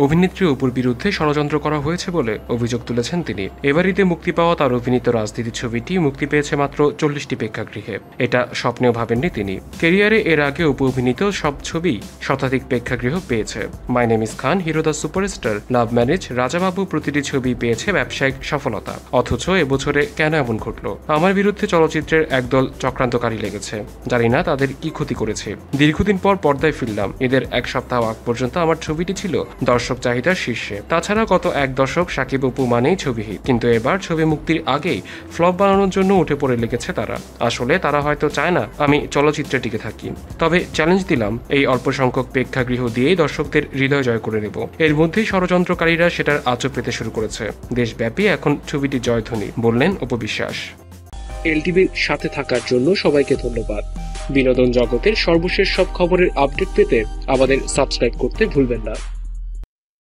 অভিনেত্রী অপুর বিরুদ্ধে ষড়যন্ত্র করা হয়েছে বলে অভিযোগ তুলেছেন তিনি। এবারিতে মুক্তি পাওয়া তার অভিনীত রাজনীতি ছবিটি মুক্তি পেয়েছে মাত্র চল্লিশটি প্রেক্ষাগৃহে। এটা স্বপ্নেও ভাবেননি তিনি। কেরিয়ারে এর আগে অপু অভিনীত সব ছবি শতাধিক প্রেক্ষাগৃহ পেয়েছে। My is Khan, hero the superstar, love marriage, Rajababu প্রতিটি ছবি পেয়েছে ব্যবসায়িক সফলতা। অথচ এবছরে কেন এমন ঘটলো? আমার বিরুদ্ধে চলচ্চিত্রের একদল চক্রান্তকারী লেগেছে। জানি না তাদের কি ক্ষতি করেছে। দীর্ঘদিন পর পর্দায় ফিরলাম। এদের এক সপ্তাহ আগ পর্যন্ত আমার ছবিটি ছিল দর্শক চাহিদার শীর্ষে। তাছাড়া গত এক দশক সাকিব অপু মানেই ছবি কিন্তু এবার ছবি মুক্তির আগেই ফ্লপ বানানোর জন্য উঠে পড়ে লেগেছে তারা। আসলে তারা হয়তো চায় না আমি চলচ্চিত্রে টিকে থাকি। তবে চ্যালেঞ্জ দিলাম, এই অল্প সংখ্যক প্রেক্ষাগৃহ দিয়েই দর্শকদের হৃদয় জয় করে নেব। এর মধ্যেই ষড়যন্ত্রকারীরা সেটার আচর পেতে শুরু করেছে। দেশব্যাপী এখন ছবিটি জয়ধ্বনি, বললেন অপবিশ্বাস এলটিভির সাথে থাকার জন্য সবাইকে ধন্যবাদ। বিনোদন জগতের সর্বশেষ সব খবরের আপডেট পেতে আমাদের সাবস্ক্রাইব করতে ভুলবেন না।